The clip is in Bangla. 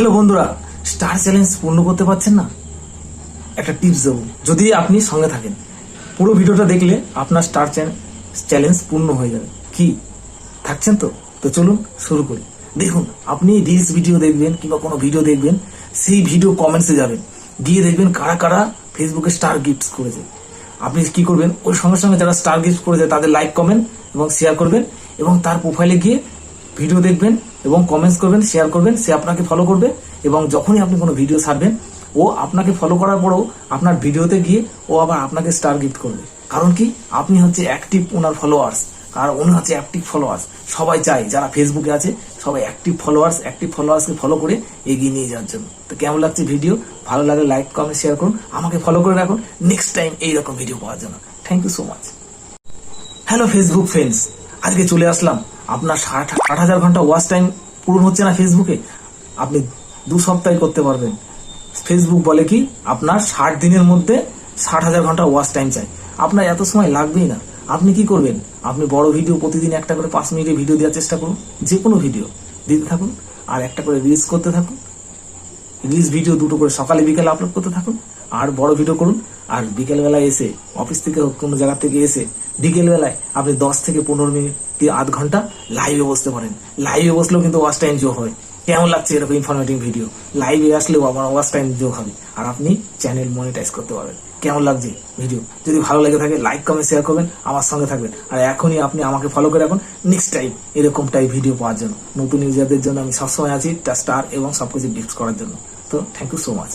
হ্যালো বন্ধুরা, স্টার চ্যালেঞ্জ পূর্ণ করতে পারছেন না? একটা টিপস দেবো, যদি আপনি সঙ্গে থাকেন। পুরো ভিডিওটা দেখলে আপনার স্টার চ্যালেঞ্জ পূর্ণ হয়ে যাবে। কি? থাকছেন তো? তো চলুন শুরু করি। দেখুন, আপনি রিলস ভিডিও দেখবেন কিংবা কোনো ভিডিও দেখবেন, সেই ভিডিও কমেন্টসে যাবেন। গিয়ে দেখবেন কারা কারা ফেসবুকে স্টার গিফটস করেছে। আপনি কি করবেন? ওই সঙ্গে সঙ্গে যারা স্টার গিফট করেছে, তাদের লাইক কমেন্ট এবং শেয়ার করবেন এবং তার প্রোফাইলে গিয়ে ভিডিও দেখবেন এবং কমেন্টস করবেন শেয়ার করবেন, সে আপনাকে ফলো করবে এবং যখনই আপনি কোনো ভিডিও ছাড়বেন, ও আপনাকে ফলো করার পরেও আপনার ভিডিওতে গিয়ে ও আবার আপনাকে স্টার গিফট করবে। কারণ কি? আপনি হচ্ছে অ্যাক্টিভ ওনার ফলোয়ার্স আর উনি হচ্ছে অ্যাক্টিভ ফলোয়ার্স সবাই চায়, যারা ফেসবুকে আছে, সবাই অ্যাক্টিভ ফলোয়ার্স অ্যাক্টিভ ফলোয়ার্সকে ফলো করে এগিয়ে নিয়ে যাওয়ার জন্য। তো কেমন লাগছে ভিডিও ভালো লাগলে লাইক কমেন্ট শেয়ার করুন। আমাকে ফলো করে রাখুন। নেক্সট টাইম এইরকম ভিডিও পাওয়ার জন্য। Thank you so much hello Facebook friends আজকে চলে আসলাম আপনার ষাট ষাট হাজার ঘণ্টা ওয়াচ টাইম পূরণ হচ্ছে না ফেসবুকে আপনি দু সপ্তাহে করতে পারবেন। ফেসবুক বলে কি, আপনার ষাট দিনের মধ্যে ষাট হাজার ঘণ্টা ওয়াচ টাইম চাই। আপনার এত সময় লাগবেই না। আপনি কি করবেন? আপনি বড় ভিডিও প্রতিদিন একটা করে পাঁচ মিনিটের ভিডিও দেওয়ার চেষ্টা করুন। যে কোনো ভিডিও দিতে থাকুন আর একটা করে রিলস করতে থাকুন। রিলস ভিডিও দুটো করে সকালে বিকেলে আপলোড করতে থাকুন। আর বড় ভিডিও করুন। আর বিকেলবেলায় এসে অফিস থেকে হোক, কোনো জায়গা থেকে এসে, বিকেলবেলায় আপনি দশ থেকে পনেরো মিনিট আধ ঘণ্টা লাইভে বসতে পারেন। লাইভে বসলেও কিন্তু ওয়াচ টাইম যোগ হয়। কেমন লাগছে এরকম ইনফরমেটিভ ভিডিও লাইভে আসলেও আমার ওয়াচ টাইম যোগ হবে। আর আপনি চ্যানেল মনিটাইজ করতে পারবেন। কেমন লাগছে ভিডিও যদি ভালো লেগে থাকে লাইক কমেন্ট শেয়ার করবেন, আমার সঙ্গে থাকবেন। আর এখনই আপনি আমাকে ফলো করে রাখুন। নেক্সট টাইম এরকম টাইপ ভিডিও পাওয়ার জন্য। নতুন ইউজারদের জন্য আমি সবসময় আছি স্টার এবং সবকিছু গিফট করার জন্য। তো থ্যাংক ইউ সো মাচ